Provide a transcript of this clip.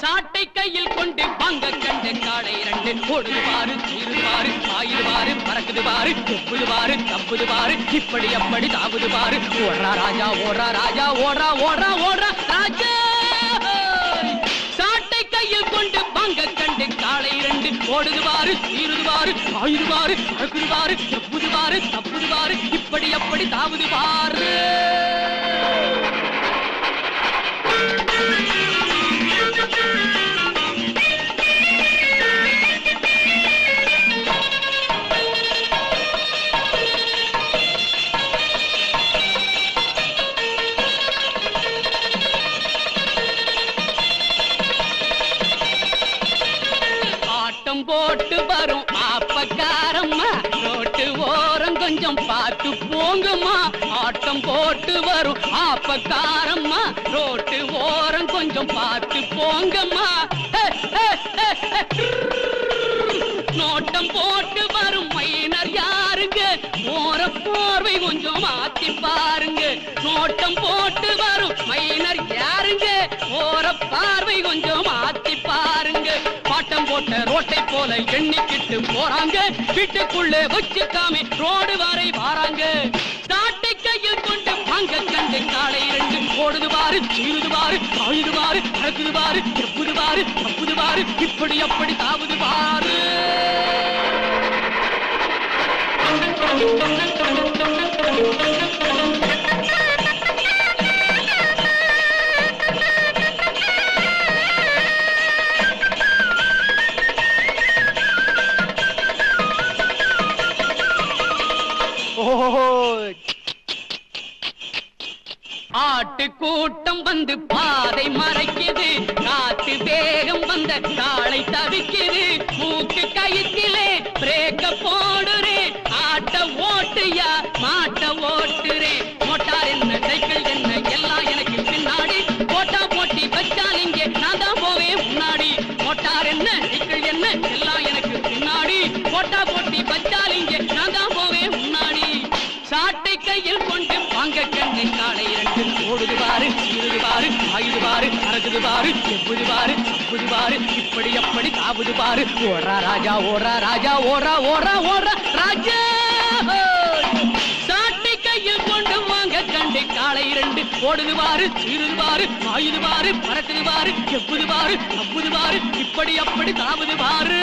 சாட்டை கையில் கொண்டு வாங்க கண்டு காடை ரெண்டு ஓடுது பாரு சீருது பாரு ஆயுது பாரு பறக்குது பாரு எப்புது பாரு தப்புது பாரு இப்படி அப்படி தாவுது பாரு. ஓடுறா ராஜா ஓடுறா ராஜா ஓடுறா ஓடுறா ஓடுறா ராஜா! சாட்டை கையில் கொண்டு வாங்க கண்டு காளை ரெண்டு ஓடுது பாரு சீருது பாரு ஆயுது பாரு பறக்குது பாரு எப்புது பாரு தப்புது பாரு இப்படி அப்படி தாவுது பாரு. ஆட்டம் போட்டு வரும். ஆப்பக்காரம்மா ரோட்டு ஓரம் கொஞ்சம் பார்த்து போங்கம்மா. ஆட்டம் போட்டு வரும். ஆப்பக்காரம்மா ரோட்டு ஓரம் கொஞ்சம் பார்த்து போங்கம்மா. நோட்டம் போட்டு வரும் மைனர் யாருங்க? போற போர்வை கொஞ்சம் மாத்தி பாருங்க. நோட்டம் போட்டு வரும் மைனர் யார்? போறாங்க வீட்டுக்குள்ளே காமி ரோடு வரை வாராங்க. நாட்டை கையில் கொண்டு அங்க கண்டு காலை இரண்டு. ஓடுது பாரு சீருது பாரு பாயுது பாரு பறக்குது பாரு எப்புது பாரு தப்புது பாரு இப்படி அப்படி தாவுது பாரு ஆட்டு கூட்டம் வந்து பாதை மறைக்குது. காத்து வேகம் வந்த காளை கையில் கொண்டு வாங்க கண்ணை நாளை இரண்டு ஓடுது பாரு இருது பாரு ஆயுது பாரு அரசுது பாரு எவ்வுது பாரு அப்புது பாரு இப்படி அப்படி தாவுது பாரு. ஓடுறா ராஜா ஓடுறா ராஜா ஓடுறா ஓடுறா ஓடுறா ராஜா! சாட்டி கையில் கொண்டு வாங்க கண்டு காலை இரண்டு ஓடுது பாரு சீருது பாரு ஆயுது பாரு பறக்குது பாரு எவ்வுது பாரு அப்புது பாரு இப்படி அப்படி தாவுது பாரு.